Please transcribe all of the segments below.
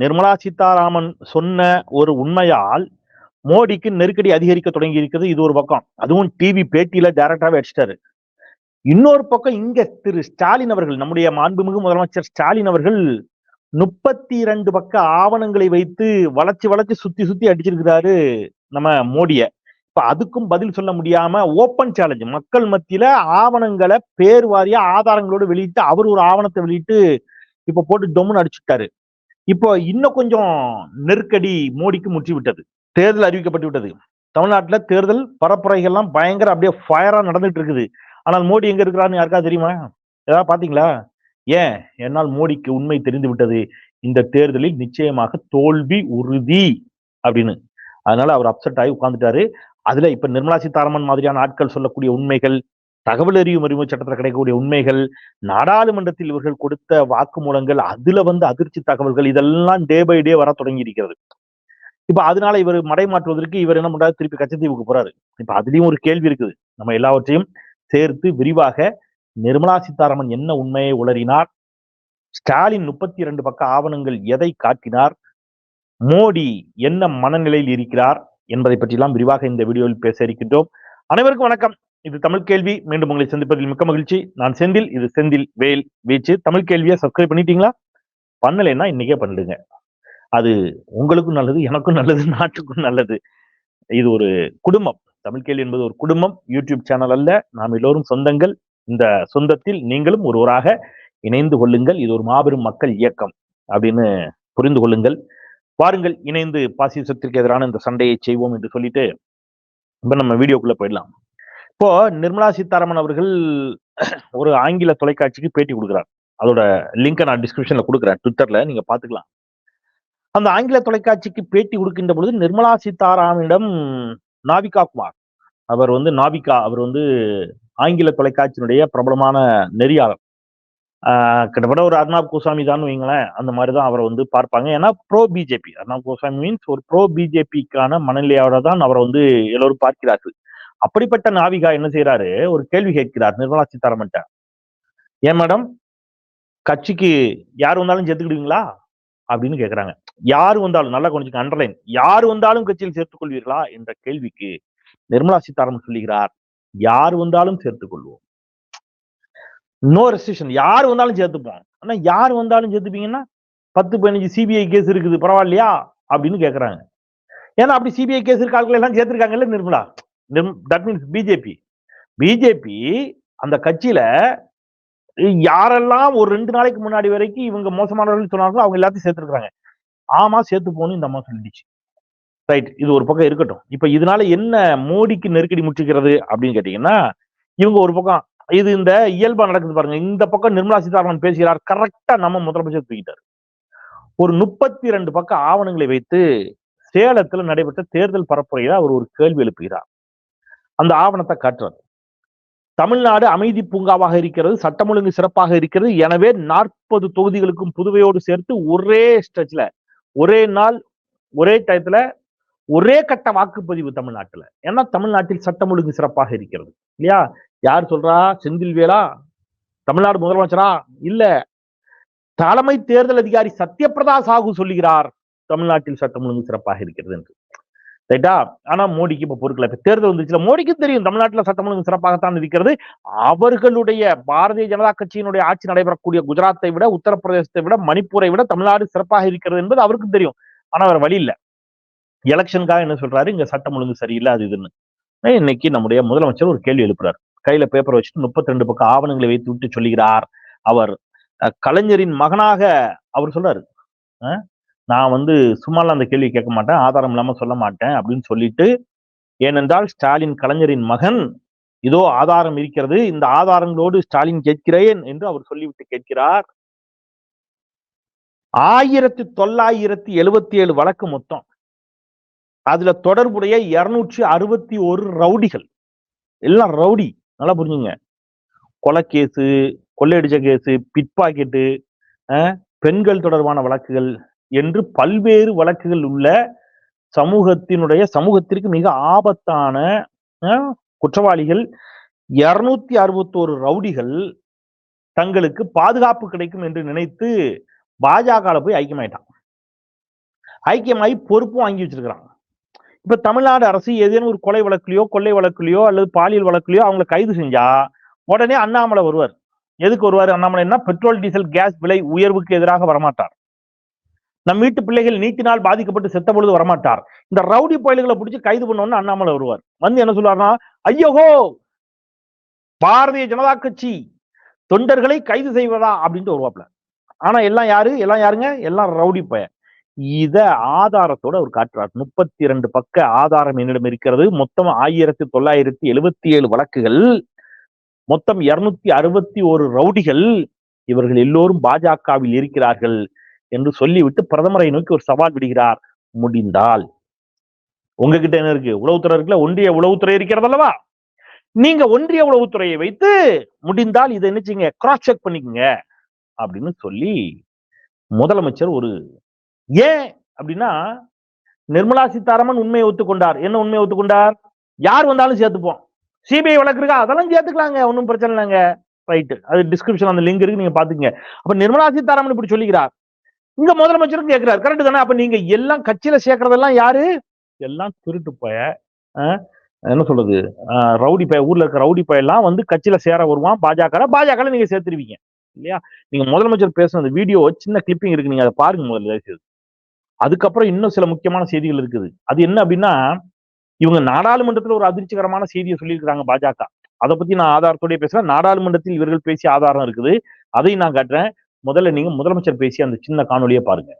நிர்மலா சீதாராமன் சொன்ன ஒரு உண்மையால் மோடிக்கு நெருக்கடி அதிகரிக்க தொடங்கி இருக்கிறது இது ஒரு பக்கம். அதுவும் டிவி பேட்டியில டைரக்டாவே அடிச்சிட்டாரு. இன்னொரு பக்கம் இங்க திரு ஸ்டாலின் அவர்கள் நம்முடைய மாண்புமிகு முதலமைச்சர் ஸ்டாலின் அவர்கள் முப்பத்தி இரண்டு பக்க ஆவணங்களை வைத்து வளைச்சு வளைச்சு சுத்தி சுத்தி அடிச்சிருக்கிறாரு நம்ம மோடிய. இப்ப அதுக்கும் பதில் சொல்ல முடியாம ஓப்பன் சேலஞ்சு மக்கள் மத்தியில ஆவணங்களை பேர் வாரியா ஆதாரங்களோடு வெளியிட்டு அவர் ஒரு ஆவணத்தை வெளியிட்டு இப்ப போட்டு டொம்முன்னு அடிச்சுட்டாரு. இப்போ இன்னும் கொஞ்சம் நெருக்கடி மோடிக்கு முற்றிவிட்டது. தேர்தல் அறிவிக்கப்பட்டு விட்டது தமிழ்நாட்டில் தேர்தல் பரப்புரைகள்லாம் பயங்கர அப்படியே ஃபயராக நடந்துட்டு இருக்குது. ஆனால் மோடி எங்க இருக்கிறாருன்னு யாருக்கா தெரியுமா? ஏதாவது பாத்தீங்களா ஏன்? என்னால் மோடிக்கு உண்மை தெரிந்து விட்டது. இந்த தேர்தலில் நிச்சயமாக தோல்வி உறுதி அப்படின்னு. அதனால அவர் அப்செட் ஆகி உட்கார்ந்துட்டாரு. அதுல இப்ப நிர்மலா சீதாராமன் மாதிரியான ஆட்கள் சொல்லக்கூடிய உண்மைகள் தகவல் அறியும் உரிமை சட்டத்தில் கிடைக்கக்கூடிய உண்மைகள் நாடாளுமன்றத்தில் இவர்கள் கொடுத்த வாக்குமூலங்கள் அதுல வந்து அதிர்ச்சி தகவல்கள் இதெல்லாம் டே பை டே வர தொடங்கி இருக்கிறது இப்ப அதனால இவர் மடைமாற்றுவதற்கு இவர் என்ன பண்றாரு? திருப்பி கச்சத்தீவுக்கு போறாரு. இப்ப அதுலயும் ஒரு கேள்வி இருக்குது. நம்ம எல்லாவற்றையும் சேர்த்து விரிவாக நிர்மலா சீதாராமன் என்ன உண்மையை உளறினார்? ஸ்டாலின் முப்பத்தி இரண்டு பக்க ஆவணங்கள் எதை காட்டினார்? மோடி என்ன மனநிலையில் இருக்கிறார்? என்பதை பற்றிலாம் விரிவாக இந்த வீடியோவில் பேச இருக்கின்றோம். அனைவருக்கும் வணக்கம். இது தமிழ் கேள்வி. மீண்டும் உங்களை சந்திப்பதில் மிக்க மகிழ்ச்சி. நான் செந்தில் இது செந்தில் வேல் வீச்சு. தமிழ் கேள்வியை சப்ஸ்கிரைப் பண்ணிட்டீங்களா? பண்ணலைன்னா இன்னைக்கே பண்ணிடுங்க. அது உங்களுக்கும் நல்லது எனக்கும் நல்லது நாட்டுக்கும் நல்லது. இது ஒரு குடும்பம். தமிழ் கேள்வி என்பது ஒரு குடும்பம். யூடியூப் சேனல் அல்ல. நாம் எல்லோரும் சொந்தங்கள். இந்த சொந்தத்தில் நீங்களும் ஒருவராக இணைந்து கொள்ளுங்கள். இது ஒரு மாபெரும் மக்கள் இயக்கம் அப்படின்னு புரிந்து கொள்ளுங்கள். வாருங்கள் இணைந்து பாசிசத்திற்கு எதிரான இந்த சண்டையை செய்வோம் என்று சொல்லிட்டு இப்ப நம்ம வீடியோக்குள்ள போயிடலாம். இப்போ நிர்மலா சீதாராமன் அவர்கள் ஒரு ஆங்கில தொலைக்காட்சிக்கு பேட்டி கொடுக்குறார். அதோட லிங்கை நான் டிஸ்கிரிப்ஷன்ல கொடுக்குறேன். ட்விட்டர்ல நீங்க பாத்துக்கலாம் அந்த ஆங்கில தொலைக்காட்சிக்கு பேட்டி கொடுக்கின்ற பொழுது நிர்மலா சீதாராமனிடம் நாவிகா குமார் அவர் வந்து நாவிகா அவர் வந்து ஆங்கில தொலைக்காட்சியினுடைய பிரபலமான நெறியாளர். கிட்டத்தட்ட ஒரு அர்ணாப் கோசாமி தான் வைங்களேன். அந்த மாதிரி தான் அவரை வந்து பார்ப்பாங்க. ஏன்னா pro BJP Arnab Goswami means ஒரு ப்ரோ பிஜேபிக்கான மனநிலையோட தான் அவரை வந்து எல்லோரும் பார்க்கிறார்கள். அப்படிப்பட்ட நாவிகா என்ன செய்யறாரு ஒரு கேள்வி கேட்கிறார் நிர்மலா சீதாராமன்ட்ட. ஏன் மேடம் கட்சிக்கு யார் வந்தாலும் சேர்த்துக்கிடுவீங்களா அப்படின்னு கேட்கிறாங்க யார் வந்தாலும் நல்லா கொஞ்சம் அண்டர்லைன் யார் வந்தாலும் கட்சியில் சேர்த்துக் கொள்வீர்களா என்ற கேள்விக்கு நிர்மலா சீதாராமன் சொல்லுகிறார். யார் வந்தாலும் சேர்த்துக் கொள்வோம் நோ ரெஸ்ட்ரிக்ஷன் யார் வந்தாலும் சேர்த்துப்போம். ஆனா யார் வந்தாலும் சேர்த்துப்பீங்கன்னா பத்து பதினஞ்சு சிபிஐ கேஸ் இருக்குது பரவாயில்லையா? அப்படின்னு கேட்கறாங்க ஏன்னா அப்படி சிபிஐ கேஸ் இருக்க ஆட்கள் எல்லாம் சேர்த்திருக்காங்கல்ல Nirmala? That means BJP BJP அந்த கட்சியில யாரெல்லாம் ஒரு ரெண்டு நாளைக்கு முன்னாடி வரைக்கும் இவங்க மோசமானவர்கள் சொன்னாங்களோ அவங்க எல்லாத்தையும் சேர்த்திருக்காங்க ஆமா சேர்த்து போகணும் இந்த அம்மா சொல்லிடுச்சு. ரைட் இது ஒரு பக்கம் இருக்கட்டும். இப்ப இதனால என்ன மோடிக்கு நெருக்கடி முற்றுகிறது அப்படின்னு கேட்டீங்கன்னா இவங்க ஒரு பக்கம் இது இந்த இயல்பா நடக்குது பாருங்க இந்த பக்கம் நிர்மலா சீதாராமன் பேசுகிறார் கரெக்டா நம்ம முதலமைச்சர் தூக்கிட்டார். ஒரு முப்பத்தி ரெண்டு பக்கம் ஆவணங்களை வைத்து சேலத்துல நடைபெற்ற தேர்தல் பரப்புரையில அவர் ஒரு கேள்வி எழுப்புகிறார். அந்த ஆவணத்தை காட்டுறது. தமிழ்நாடு அமைதி பூங்காவாக இருக்கிறது சட்டம் ஒழுங்கு சிறப்பாக இருக்கிறது. எனவே நாற்பது தொகுதிகளுக்கும் புதுவையோடு சேர்த்து ஒரே ஸ்டெச்ல ஒரே நாள் ஒரே டயத்துல ஒரே கட்ட வாக்குப்பதிவு தமிழ்நாட்டுல. ஏன்னா தமிழ்நாட்டில் சட்டம் ஒழுங்கு சிறப்பாக இருக்கிறது. இல்லையா? யார் சொல்றா? செந்தில் வேலா தமிழ்நாடு முதலமைச்சரா? இல்ல. தலைமை தேர்தல் அதிகாரி சத்யபிரதா சாகு சொல்லுகிறார் தமிழ்நாட்டில் சட்டம் ஒழுங்கு சிறப்பாக இருக்கிறது என்று. ரைட்டா? ஆனா மோடிக்கு இப்ப பொறுக்கல. இப்ப தேர்தல் வந்துச்சுல மோடிக்கும் தெரியும் தமிழ்நாட்டில் சட்டம் ஒழுங்கு சிறப்பாகத்தான் இருக்கிறது. அவர்களுடைய பாரதிய ஜனதா கட்சியினுடைய ஆட்சி நடைபெறக்கூடிய குஜராத்தை விட உத்தரப்பிரதேசத்தை விட மணிப்பூரை விட தமிழ்நாடு சிறப்பாக இருக்கிறது என்பது அவருக்கும் தெரியும். ஆனா அவர் வழி இல்ல. எலெக்ஷனுக்காக என்ன சொல்றாரு? இங்க சட்டம் ஒழுங்கு சரியில்லை அது இதுன்னு. இன்னைக்கு நம்முடைய முதலமைச்சர் ஒரு கேள்வி எழுப்புறாரு. கையில பேப்பர் வச்சுட்டு முப்பத்தி ரெண்டு பக்கம் ஆவணங்களை வைத்து விட்டு சொல்லுகிறார். அவர் கலைஞரின் மகனாக அவர் சொல்றாரு. நான் வந்து சும்மாலாம் அந்த கேள்வி கேட்க மாட்டேன் ஆதாரம் இல்லாம சொல்ல மாட்டேன் அப்படின்னு சொல்லிட்டு ஏனென்றால் ஸ்டாலின் கலைஞரின் மகன் இதோ ஆதாரம் இருக்கிறது இந்த ஆதாரங்களோடு ஸ்டாலின் கேட்கிறேன் என்று அவர் சொல்லிவிட்டு கேட்கிறார். ஆயிரத்தி தொள்ளாயிரத்தி எழுவத்தி ஏழு வழக்கு மொத்தம். அதுல தொடர்புடைய இருநூற்றி அறுபத்தி ஒரு ரவுடிகள். எல்லாம் ரவுடி நல்லா புரிஞ்சுங்க. கொலை கேஸு கொள்ளையடிச்ச கேஸு பிட் பாக்கெட்டு பெண்கள் தொடர்பான வழக்குகள் என்று பல்வேறு வழக்குகள் உள்ள சமூகத்தினுடைய சமூகத்திற்கு மிக ஆபத்தான குற்றவாளிகள் இருநூத்தி அறுபத்தோரு ரவுடிகள் தங்களுக்கு பாதுகாப்பு கிடைக்கும் என்று நினைத்து பாஜக போய் ஐக்கியமாயிட்டான் ஐக்கியமாயி பொறுப்பும் வாங்கி வச்சிருக்கிறாங்க. இப்ப தமிழ்நாடு அரசு ஏதேனும் ஒரு கொலை வழக்குலையோ கொள்ளை வழக்குலையோ அல்லது பாலியல் வழக்குலையோ அவங்களை கைது செஞ்சா உடனே அண்ணாமலை வருவார். எதுக்கு வருவார்? அண்ணாமலை என்ன பெட்ரோல் டீசல் கேஸ் விலை உயர்வுக்கு எதிராக வரமாட்டார். நம் வீட்டு பிள்ளைகள் நீட்டினால் பாதிக்கப்பட்டு செத்த பொழுது வரமாட்டார். இந்த ரவுடி பயல்களை பிடிச்சி கைது பண்ணோன்னு அண்ணாமலை வருவார். வந்து என்ன சொல்லுவார்னா ஐயோஹோ! பாரதிய ஜனதா கட்சி தொண்டர்களை கைது செய்வதா? அப்படின்ட்டு வருவாப்ல ஆனா எல்லாம் யாரு? எல்லாம் யாருங்க? எல்லாம் ரவுடி பய இத ஆதாரத்தோட அவர் காட்டுறார். முப்பத்தி ரெண்டு பக்க ஆதாரம் என்னிடம் இருக்கிறது. மொத்தம் ஆயிரத்தி தொள்ளாயிரத்தி எழுபத்தி ஏழு வழக்குகள். மொத்தம் இருநூத்தி அறுபத்தி ஒரு ரவுடிகள் இவர்கள் எல்லோரும் பாஜகவில் இருக்கிறார்கள். என்று சொல்லிவிட்டு பிரதமரை நோக்கி ஒரு சவால் விடுகிறார். முடிந்தால். உங்ககிட்ட என்ன இருக்கு? உளவுத்துறை இருக்குல்ல? ஒன்றிய உளவுத்துறை இருக்கிறது அல்லவா நீங்க ஒன்றிய உளவுத்துறையை வைத்து முடிந்தால் இதை என்ன செய்ய கிராஸ் செக் பண்ணிக்கங்க. அப்படின்னு சொல்லி முதலமைச்சர் ஒரு ஏன் அப்படின்னா நிர்மலா சீதாராமன் உண்மையை ஒத்துக்கொண்டார் என்ன உண்மையை ஒத்துக்கொண்டார் யார் வந்தாலும் சேர்த்துப்போம். சிபிஐ வழக்கு இருக்கா? அதெல்லாம் சேர்த்துக்கலாங்க. ஒன்றும் பிரச்சனை இல்லைங்க. ரைட்டு அது டிஸ்கிரிப்ஷன் அந்த லிங்க் இருக்கு. நீங்க பாத்துக்கங்க அப்ப நிர்மலா சீதாராமன் இப்படி சொல்லிக்கிறார். இங்க முதலமைச்சரும் கேட்கிறாரு கரெக்ட் தானே? அப்ப நீங்க எல்லாம் கட்சியில சேர்க்கறதெல்லாம் யாரு? எல்லாம் திருட்டு பய என்ன சொல்றது? ரவுடி பய ஊர்ல இருக்க ரவுடி பையெல்லாம் வந்து கட்சியில சேர வருவான். பாஜக பாஜக நீங்க சேர்த்துருவீங்க. இல்லையா? நீங்க முதலமைச்சர் பேசுன அந்த வீடியோ சின்ன கிளிப்பிங் இருக்கு. நீங்க அதை பாருங்க முதல்ல தயவுசெய்து. அதுக்கப்புறம் இன்னும் சில முக்கியமான செய்திகள் இருக்குது. அது என்ன அப்படின்னா இவங்க நாடாளுமன்றத்துல ஒரு அதிர்ச்சிகரமான செய்தியை சொல்லியிருக்கிறாங்க பாஜக. அதை பத்தி நான் ஆதாரத்தோடய பேசுறேன். நாடாளுமன்றத்தில் இவர்கள் பேசிய ஆதாரம் இருக்குது. அதையும் நான் காட்டுறேன். முதல்ல நீங்க முதலமைச்சர் பேசிய அந்த சின்ன காணொலியை பாருங்க.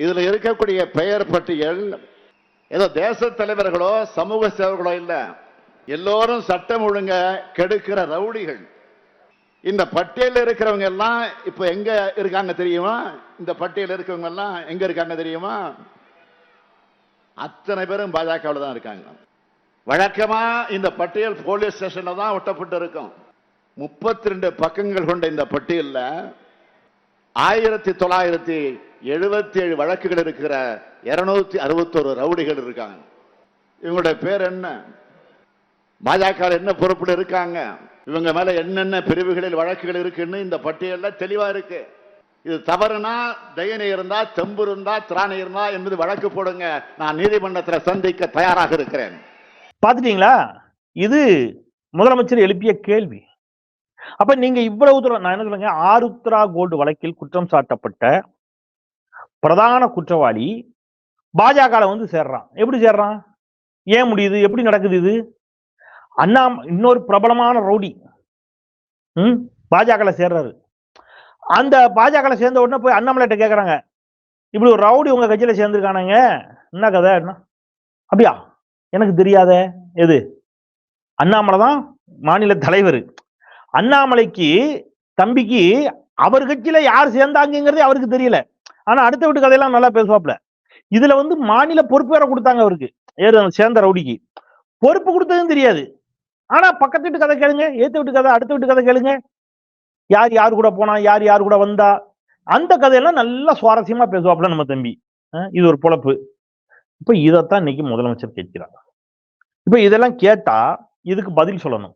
இதுல இருக்கக்கூடிய பெயர் பட்டியல் ஏதோ தேச தலைவர்களோ சமூக சேவர்களோ இல்ல எல்லோரும் சட்டம் ஒழுங்க கெடுக்கிற ரவுடிகள். இந்த பட்டியலில் இருக்கிறவங்க எல்லாம் இப்ப எங்க இருக்காங்க தெரியுமா? இந்த பட்டியலில் இருக்கிறவங்க எல்லாம் எங்க இருக்காங்க தெரியுமா? அத்தனை பேரும் பாஜகவில் தான் இருக்காங்க. வழக்கமா இந்த பட்டியல் போலீஸ் ஸ்டேஷன்ல தான் ஒட்டப்பட்டு இருக்கும் முப்பத்தி ரெண்டு பக்கங்கள் கொண்ட இந்த பட்டியலில் ஆயிரத்தி தொள்ளாயிரத்தி எழுபத்தி ஏழு வழக்குகள் இருக்கிற இருநூத்தி அறுபத்தோரு ரவுடிகள் இருக்காங்க. இவங்களுடைய பேர் என்ன? பாஜக என்ன பொறுப்பில் இருக்காங்க? இவங்க மேல என்னென்ன பிரிவுகளில் வழக்குகள் இருக்குன்னு இந்த பட்டியலில் தெளிவா இருக்கு. இது தவறுனா தயனை இருந்தா தெம்பு இருந்தா திராணி இருந்தா என்பது வழக்கு போடுங்க. நான் நீதிமன்றத்தில் சந்திக்க தயாராக இருக்கிறேன். பாத்துட்டீங்களா இது முதலமைச்சர் எழுப்பிய கேள்வி. அப்ப நீங்க இவ்வளவு தூரம் நான் என்ன சொல்லுங்க ஆருத்ரா கோல்டு வழக்கில் குற்றம் சாட்டப்பட்ட பிரதான குற்றவாளி பாஜக வந்து சேர்றான். எப்படி சேர்றான்? ஏன் முடியுது? எப்படி நடக்குது இது? அண்ணா இன்னொரு பிரபலமான ரவுடி ம் பாஜக சேர்றாரு. அந்த பாஜக சேர்ந்த உடனே போய் அண்ணாமலைட்ட கேட்குறாங்க இப்படி ஒரு ரவுடி உங்க கட்சியில சேர்ந்துருக்கானுங்க என்ன கதை என்ன? அப்படியா? எனக்கு தெரியாத எது? அண்ணாமலை தான் மாநில தலைவர். அண்ணாமலைக்கு தம்பிக்கு அவர் கட்சியில யார் சேர்ந்தாங்கிறதே அவருக்கு தெரியல. ஆனா அடுத்த வீட்டு கதையெல்லாம் நல்லா பேசுவாப்ல இதுல வந்து மாநில பொறுப்பு வேற கொடுத்தாங்க அவருக்கு. ஏறு சேர்ந்த ரவுடிக்கு. பொறுப்பு கொடுத்ததும் தெரியாது. ஆனா பக்கத்து வீட்டு கதை கேளுங்க ஏத்த வீட்டு கதை அடுத்த வீட்டு கதை கேளுங்க. யார் யார் கூட போனா யார் யார் கூட வந்தா அந்த கதையெல்லாம் நல்லா சுவாரஸ்யமா பேசுவாப்ல நம்ம தம்பி. அஹ் இது ஒரு பொழப்பு. இப்ப இதைத்தான் இன்னைக்கு முதலமைச்சர் கேட்கிறார். இப்ப இதெல்லாம் கேட்டா இதுக்கு பதில் சொல்லணும்.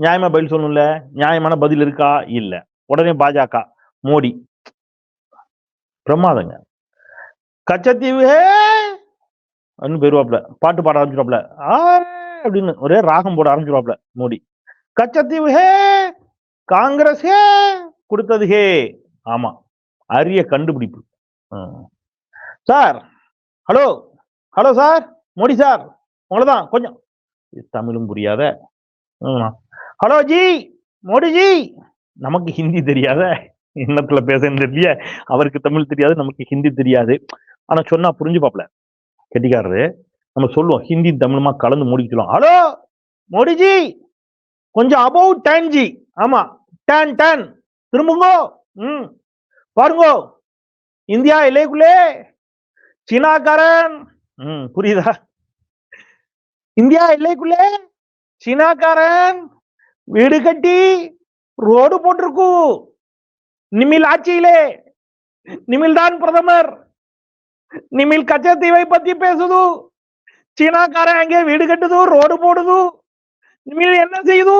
நியாயமா பதில் சொல்லணும்ல? நியாயமான பதில் இருக்கா? இல்ல. உடனே பாஜக மோடி. பிரமாதங்க. கச்சத்தீவு அப்படின்னு போயிருவாப்ல. பாட்டு பாட ஆரம்பிச்சிருவாப்ல. ஆ அப்படின்னு ஒரே ராகம் போட ஆரம்பிச்சிருவாப்ல மோடி. கச்சத்தீவு ஹே! காங்கிரஸ் ஹே! கொடுத்தது ஹே! ஆமா. அரிய கண்டுபிடிப்பு. ம். Sir! Hello! Hello sir! Modi sir! உங்களதான் கொஞ்சம். தமிழும் புரியாத. ம். ஹலோ ஜி மோடிஜி நமக்கு ஹிந்தி தெரியாத இன்னத்துல பேசுறது தெரியல அவருக்கு தமிழ் தெரியாது நமக்கு ஹிந்தி தெரியாது. ஆனா சொன்னா புரிஞ்சு பாப்பல கெட்டிக்காரரு நம்ம சொல்லுவோம் ஹிந்தி தமிழுமா கலந்து முடிக்கலாம் ஹலோ மோடிஜி கொஞ்சம் அபவ் டேன் ஜி. ஆமா டேன் டேன் திரும்புங்கோ. ம். பாருங்கோ. இந்தியா எல்லைக்குள்ளே. சீனாக்காரன். ம் புரியுதா? இந்தியா எல்லைக்குள்ளே. சீனாக்காரன். வீடு கட்டி ரோடு போட்டிருக்கு. நிமில் ஆட்சியிலே. நிமில் தான் பிரதமர். நிமில் கச்சத்தீவை பத்தி பேசுது. சீனாக்காரன் அங்கே வீடு கட்டுது ரோடு போடுது. நிமில் என்ன செய்யுது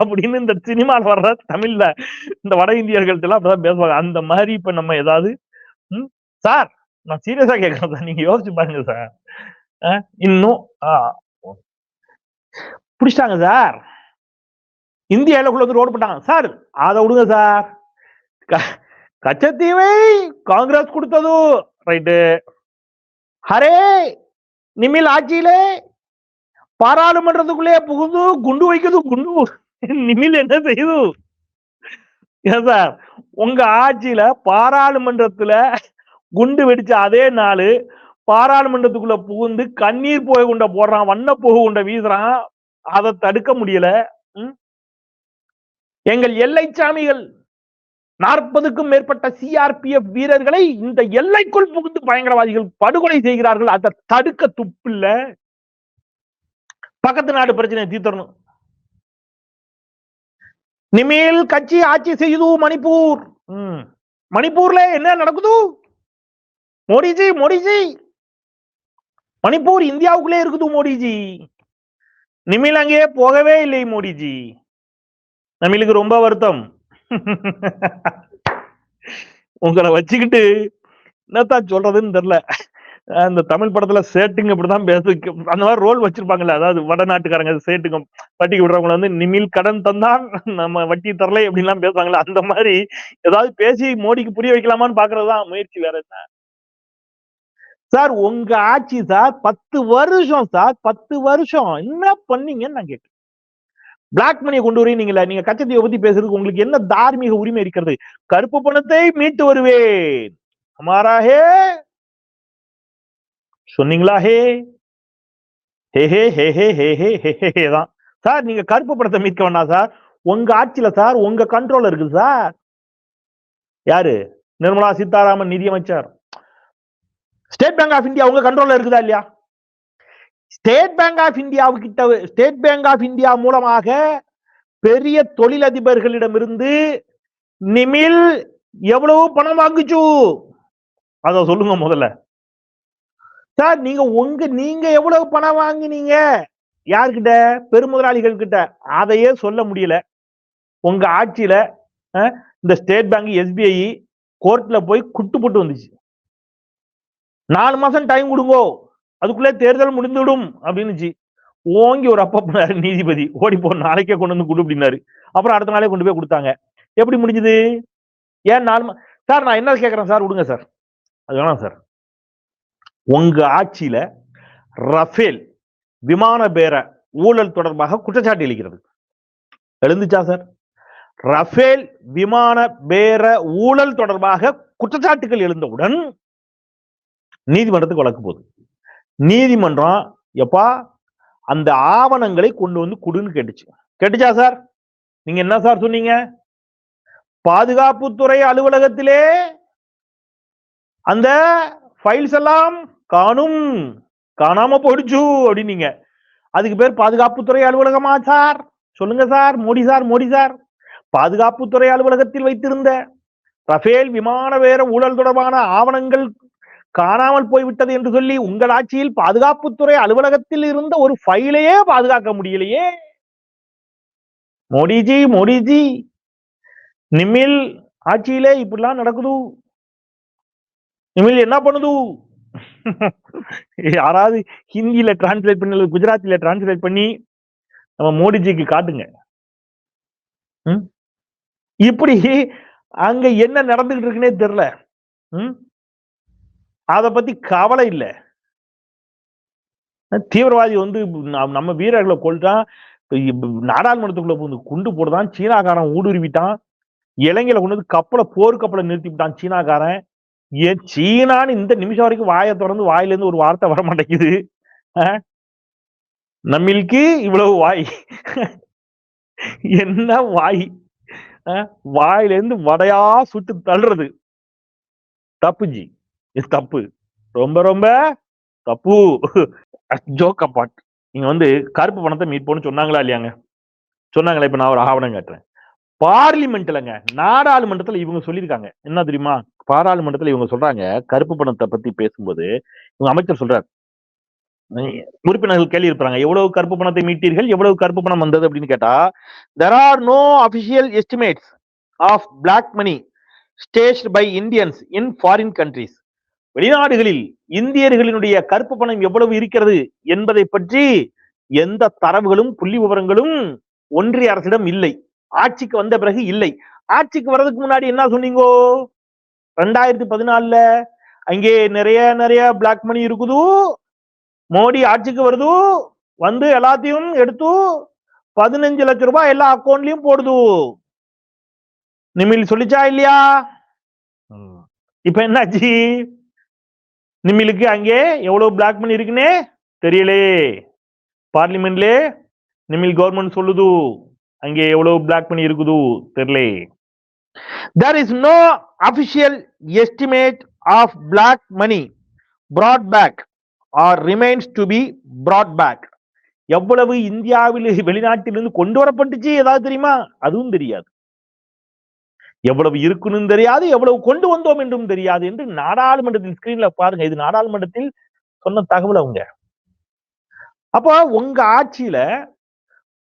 அப்படின்னு இந்த சினிமால வர்ற தமிழ்ல இந்த வட இந்தியர்கள்ட்ட எல்லாம் அப்படிதான் பேசுவாங்க. அந்த மாதிரி இப்ப நம்ம ஏதாவது சார் நான் சீரியஸா கேட்கறேன் சார். நீங்க யோசிச்சு பாருங்க சார். இன்னும் பிடிச்சிட்டாங்க சார். இந்திய எல்லைக்குள்ள வந்து ரோடு போட்டாங்க சார் அதை விடுங்க சார். க- கச்சத்தீவை காங்கிரஸ் கொடுத்தது. ரைட்டு. ஹரே நிமில் ஆட்சியிலே பாராளுமன்றத்துக்குள்ளே புகுந்து குண்டு வைக்குது குண்டு நிமில் என்ன செய்யுது ஏன் சார் உங்க ஆட்சியில பாராளுமன்றத்துல குண்டு வெடிச்ச அதே நாள் பாராளுமன்றத்துக்குள்ள புகுந்து கண்ணீர் புகை குண்ட போடுறான் வண்ண போக குண்ட வீசுறான். அதை தடுக்க முடியல. எங்கள் எல்லை சாமிகள் நாற்பதுக்கும் மேற்பட்ட சிஆர்பிஎஃப் வீரர்களை இந்த எல்லைக்குள் புகுந்து பயங்கரவாதிகள் படுகொலை செய்கிறார்கள். அதை தடுக்க துப்பில்ல. பக்கத்து நாடு பிரச்சனை தீர்த்தரணும் நிமேல் கட்சி ஆட்சி செய்யுது மணிப்பூர். மணிப்பூர்ல என்ன நடக்குது? மோடிஜி மோடிஜி. மணிப்பூர் இந்தியாவுக்குள்ளே இருக்குது மோடிஜி. நிமில் அங்கே போகவே இல்லை மோடிஜி. நம்மளுக்கு ரொம்ப வருத்தம். உங்களை வச்சுக்கிட்டு என்னத்தான் சொல்றதுன்னு தெரியல. அந்த தமிழ் படத்துல சேட்டுங்க இப்படிதான் பேச அந்த மாதிரி ரோல் வச்சிருப்பாங்கல்ல அதாவது வடநாட்டுக்காரங்க சேட்டுங்க வட்டிக்கு விடுறவங்க வந்து நிமில் கடன் தந்தான் நம்ம வட்டி தரலை அப்படின்லாம் பேசுவாங்கல்ல அந்த மாதிரி ஏதாவது பேசி மோடிக்கு புரிய வைக்கலாமான்னு பாக்குறதுதான் முயற்சி வேற என்ன? சார் உங்க ஆட்சி சார் பத்து வருஷம் சார் பத்து வருஷம். என்ன பண்ணீங்கன்னு நான் கேட்கிறேன் பிளாக் மணியை கொண்டு வரீங்களா நீங்க கச்சத்தீவை பத்தி பேசுறதுக்கு உங்களுக்கு என்ன தார்மீக உரிமை இருக்கிறது? கருப்பு பணத்தை மீட்டு வருவேன். ஹமாராஹே சொன்னீங்களா ஹே? ஹே ஹே ஹே ஹே ஹே ஹே ஹே ஹே ஹே தான். சார் நீங்க கருப்பு பணத்தை மீட்க வேண்டாம் சார். உங்க ஆட்சியில சார் உங்க கண்ட்ரோல் இருக்குது சார். யாரு? நிர்மலா சீதாராமன் நிதியமைச்சர். ஸ்டேட் பேங்க் ஆஃப் இந்தியா உங்க கண்ட்ரோல்ல இருக்குதா இல்லையா? ஸ்டேட் பேங்க் ஆஃப் இந்தியாவுக்கிட்ட ஸ்டேட் பேங்க் ஆஃப் இந்தியா மூலமாக பெரிய தொழிலதிபர்களிடமிருந்து நிமில் எவ்வளவு பணம் வாங்குச்சு? அத சொல்லுங்க முதல்ல. சார் நீங்க உங்க நீங்க எவ்வளவு பணம் வாங்குனீங்க? யார்கிட்ட? பெருமுதலாளிகள் கிட்ட அதையே சொல்ல முடியல. உங்க ஆட்சியில இந்த ஸ்டேட் பேங்க் எஸ்பிஐ கோர்ட்ல போய் குட்டு போட்டு வந்துச்சு. நாலு மாசம் டைம் கொடுங்கோ. அதுக்குள்ளே தேர்தல் முடிந்துவிடும் அப்படின்னுச்சு ஓங்கி ஒரு அப்பா பண்ணாரு நீதிபதி ஓடி போ நாளைக்கே கொண்டு வந்து கொடு அப்படின்னாரு. அப்புறம் அடுத்த நாளே கொண்டு போய் கொடுத்தாங்க. எப்படி முடிஞ்சது? ஏன் நாலு சார் நான் என்ன கேட்குறேன்? சார் விடுங்க சார். அது வேணாம் சார். உங்க ஆட்சியில ரஃபேல் விமான பேர ஊழல் தொடர்பாக குற்றச்சாட்டு எழுகிறது. எழுந்துச்சா சார்? ரஃபேல் விமான பேர ஊழல் தொடர்பாக குற்றச்சாட்டுகள் எழுந்தவுடன் நீதிமன்றத்துக்கு வழக்கு போகுது. நீதிமன்றம் எப்பா அந்த ஆவணங்களை கொண்டு வந்து கொடுன்னு கேட்டுச்சு. கேட்டுச்சா சார்? நீங்க என்ன சார் சொன்னீங்க? பாதுகாப்புத்துறை அலுவலகத்திலே அந்த ஃபைல்ஸ் எல்லாம் காணும். காணாம போயிடுச்சு அப்படின்னீங்க. அதுக்கு பேர் பாதுகாப்புத்துறை அலுவலகமா சார்? சொல்லுங்க sir Modi sir Modi sir. பாதுகாப்புத்துறை அலுவலகத்தில் வைத்திருந்த ரஃபேல் விமான வேற ஊழல் தொடர்பான ஆவணங்கள் காணாமல் போய்விட்டது என்று சொல்லி உங்கள் ஆட்சியில் பாதுகாப்புத்துறை அலுவலகத்தில் இருந்த ஒரு ஃபைலையே பாதுகாக்க முடியலையே. மோடிஜி மோடிஜி நிமில் ஆட்சியிலே இப்படிலாம் நடக்குது. நிமில் என்ன பண்ணுது? யாராவது ஹிந்தியில டிரான்ஸ்லேட் பண்ணி அல்லது குஜராத்தில டிரான்ஸ்லேட் பண்ணி நம்ம மோடிஜிக்கு காட்டுங்க. இப்படி அங்க என்ன நடந்துகிட்டு இருக்குன்னே தெரியல ம்? அத பத்தி கவலை இல்ல. தீவிரவாதி வந்து நம்ம- நம்ம வீரர்களை கொள்றான் நாடாளுமன்றத்துக்குள்ள வந்து குண்டு போடுதான் சீனாக்காரன் ஊடுருவிட்டான் இலங்கையில கொண்டு வந்து கப்பலை போர்க்கப்பலை நிறுத்திவிட்டான் சீனாக்காரன். ஏன் சீனான்னு இந்த நிமிஷம் வரைக்கும் வாயை திறந்து வாயில இருந்து ஒரு வார்த்தை வர மாட்டேங்குது. நம்மளுக்கு இவ்வளவு வாய். என்ன வாய்? வாயிலேருந்து வாயில இருந்து வடையா சுட்டு தள்ளுறது. தப்புஜி. இது தப்பு. ரொம்ப ரொம்ப தப்பு. ஜோக் அப்பாட் நீங்க வந்து கருப்பு பணத்தை மீட் பண்ணு சொன்னாங்களா இல்லையாங்க? சொன்னாங்களா? இப்ப நான் ஒரு ஆவணம் காட்டுறேன். பார்லிமெண்ட்லங்க நாடாளுமன்றத்துல இவங்க சொல்லியிருக்காங்க. என்ன தெரியுமா? பாராளுமன்றத்துல இவங்க சொல்றாங்க கருப்பு பணத்தை பத்தி பேசும்போது இவங்க அமைச்சர் சொல்றார். உறுப்பினர்கள் கேள்வி இருப்பாங்க எவ்வளவு கருப்பு பணத்தை மீட்டீர்கள்? எவ்வளவு கருப்பு பணம் வந்தது அப்படின்னு கேட்டா there are no official estimates of black money stashed by Indians in foreign countries வெளிநாடுகளில் இந்தியர்களினுடைய கருப்பு பணம் எவ்வளவு இருக்கிறது என்பதை பற்றி எந்த தரவுகளும் புள்ளி விவரங்களும் ஒன்றிய அரசிடம் இல்லை. ஆட்சிக்கு வந்த பிறகு இல்லை. ஆட்சிக்கு வர்றதுக்கு முன்னாடி என்ன சொன்னீங்கோ? ரெண்டாயிரத்தி பதினாலுல அங்கே நிறைய நிறைய பிளாக் மணி இருக்குது. மோடி ஆட்சிக்கு வருது. வந்து எல்லாத்தையும் எடுத்து பதினஞ்சு லட்சம் ரூபாய் எல்லா அக்கௌண்ட்லயும் போடுது. நிமில் சொல்லிச்சா இல்லையா? இப்ப என்னாச்சு? நிம்மிலுக்கு அங்கே எவ்வளவு பிளாக் மணி இருக்குன்னே தெரியலே. பார்லிமெண்ட்ல நிமிழ் கவர்மெண்ட் சொல்லுது அங்கே எவ்வளவு பிளாக் மணி இருக்குது தெரியல. There is no official estimate of black money brought back or remains to be brought back எவ்வளவு இந்தியாவில் வெளிநாட்டிலிருந்து கொண்டு வரப்பட்டுச்சு ஏதாவது தெரியுமா? அதுவும் தெரியாது. எவ்வளவு இருக்குன்னு தெரியாது எவ்வளவு கொண்டு வந்தோம் என்றும் தெரியாது என்று நாடாளுமன்றத்தில் ஸ்கிரீன்ல பாருங்க. இது நாடாளுமன்றத்தில் சொன்ன தகவல் அவங்க. அப்போ உங்க ஆட்சியில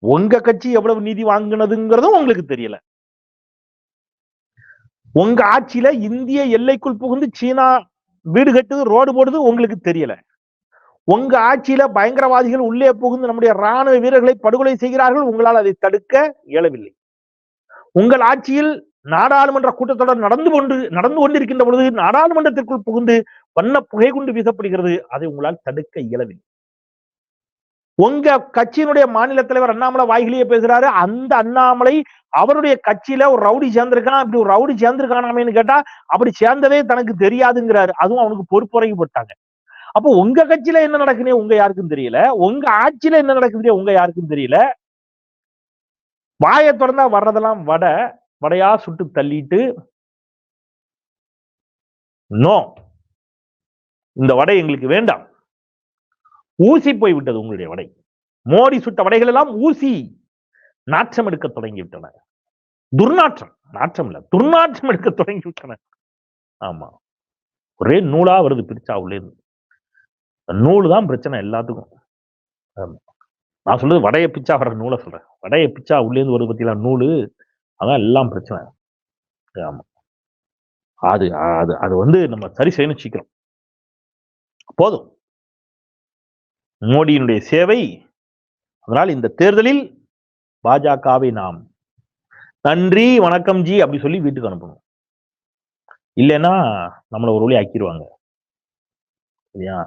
உங்க கட்சி எவ்வளவு நிதி வாங்கினதுங்கிறதும் உங்களுக்கு தெரியல. உங்க ஆட்சியில இந்திய எல்லைக்குள் புகுந்து சீனா வீடு கட்டுது ரோடு போடுது உங்களுக்கு தெரியல. உங்க ஆட்சியில பயங்கரவாதிகள் உள்ளே புகுந்து நம்முடைய ராணுவ வீரர்களை படுகொலை செய்கிறார்கள் உங்களால் அதை தடுக்க இயலவில்லை. உங்கள் ஆட்சியில் நாடாளுமன்ற கூட்டத்தொடர் நடந்து கொண்டு நடந்து கொண்டிருக்கின்ற பொழுது நாடாளுமன்றத்திற்குள் புகுந்து வண்ண புகை குண்டு வீசப்படுகிறது. அதை உங்களால் தடுக்க இயலவில்லை. உங்க கட்சியினுடைய மாநில தலைவர் அண்ணாமலை வாய்கிலேயே பேசுறாரு. அந்த அண்ணாமலை அவருடைய கட்சியில ஒரு ரவுடி சேர்ந்திருக்கான்? அப்படி ஒரு ரவுடி சேர்ந்திருக்கானாமேன்னு கேட்டா அப்படி சேர்ந்ததே தனக்கு தெரியாதுங்கிறாரு. அதுவும் அவனுக்கு பொறுப்புரைக்கு போட்டாங்க. அப்போ உங்க கட்சியில என்ன நடக்குன்னே உங்க யாருக்கும் தெரியல. உங்க ஆட்சியில என்ன நடக்குதுனே உங்க யாருக்கும் தெரியல. வாயை திறந்தா வர்றதெல்லாம் வட. வடையா சுட்டு தள்ளிட்டு நோ இந்த வடை எங்களுக்கு வேண்டாம். ஊசி போய் விட்டது உங்களுடைய வடை. மோடி சுட்ட வடைகள் எல்லாம் ஊசி. நாற்றம் எடுக்க தொடங்கி விட்டன துர்நாற்றம். நாற்றம் இல்ல துர்நாற்றம் எடுக்க தொடங்கி விட்டன ஆமா. ஒரே நூலா வருது பிரிச்சா உள்ளே இருந்து. நூல் தான் பிரச்சனை எல்லாத்துக்கும். ஆமா. நான் சொல்றது வடைய பிச்சா வர்ற நூலை சொல்றேன். வடைய பிச்சா உள்ளே இருந்து வருது பத்திலாம் நூலு. அதான் எல்லாம் பிரச்சனை. ஆமா. அது அது அது வந்து நம்ம சரி செய்யணும் சீக்கிரம். போதும். மோடியினுடைய சேவை அதனால் இந்த தேர்தலில் பாஜகவை நாம் நன்றி வணக்கம் ஜி அப்படி சொல்லி வீட்டுக்கு அனுப்பணும். இல்லைன்னா நம்மளை ஒரு வழி ஆக்கிடுவாங்க சரியா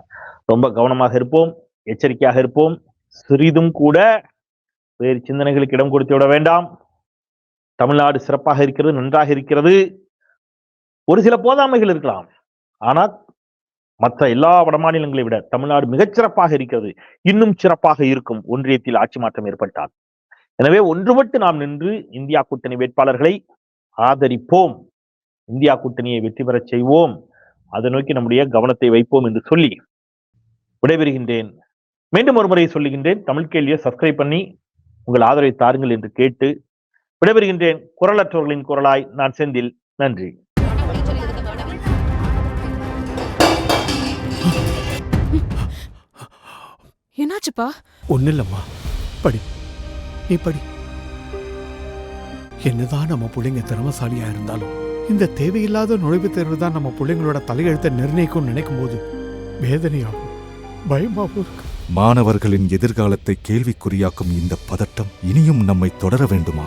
ரொம்ப கவனமாக இருப்போம் எச்சரிக்கையாக இருப்போம். சிறிதும் கூட வேறு சிந்தனைகளுக்கு இடம் கொடுத்து விட வேண்டாம். தமிழ்நாடு சிறப்பாக இருக்கிறது நன்றாக இருக்கிறது. ஒரு சில போதாமைகள் இருக்கலாம். ஆனால் மற்ற எல்லா வடமாநிலங்களை விட தமிழ்நாடு மிகச் சிறப்பாக இருக்கிறது. இன்னும் சிறப்பாக இருக்கும். ஒன்றியத்தில் ஆட்சி மாற்றம் ஏற்பட்டால். எனவே ஒன்றுபட்டு நாம் நின்று இந்தியா கூட்டணி வேட்பாளர்களை ஆதரிப்போம். இந்தியா கூட்டணியை வெற்றி பெறச் செய்வோம். அதை நோக்கி நம்முடைய கவனத்தை வைப்போம் என்று சொல்லி விடைபெறுகின்றேன். மீண்டும் ஒரு முறை சொல்லுகின்றேன். தமிழ் கேள்வியை சப்ஸ்கிரைப் பண்ணி உங்கள் ஆதரவை தாருங்கள் என்று கேட்டு விடைபெறுகின்றேன். குரலற்றவர்களின் குரலாய் நான் செந்தில். நன்றி. என்னாச்சுப்பா? ஒன்றும் இல்லைம்மா படி. நீ படி. என்னதான் நம்ம பிள்ளைங்க திறமசாலியா இருந்தாலும் இந்த தேவையில்லாத நுழைவுத் தேர்வு தான் நம்ம பிள்ளைங்களோட தலையெழுத்தை நிர்ணயிக்கும்னு நினைக்கும் போது வேதனையாகும் பயமாகவும் இருக்கு. மாணவர்களின் எதிர்காலத்தை கேள்விக்குறியாக்கும் இந்த பதட்டம் இனியும் நம்மை தொடர வேண்டுமா?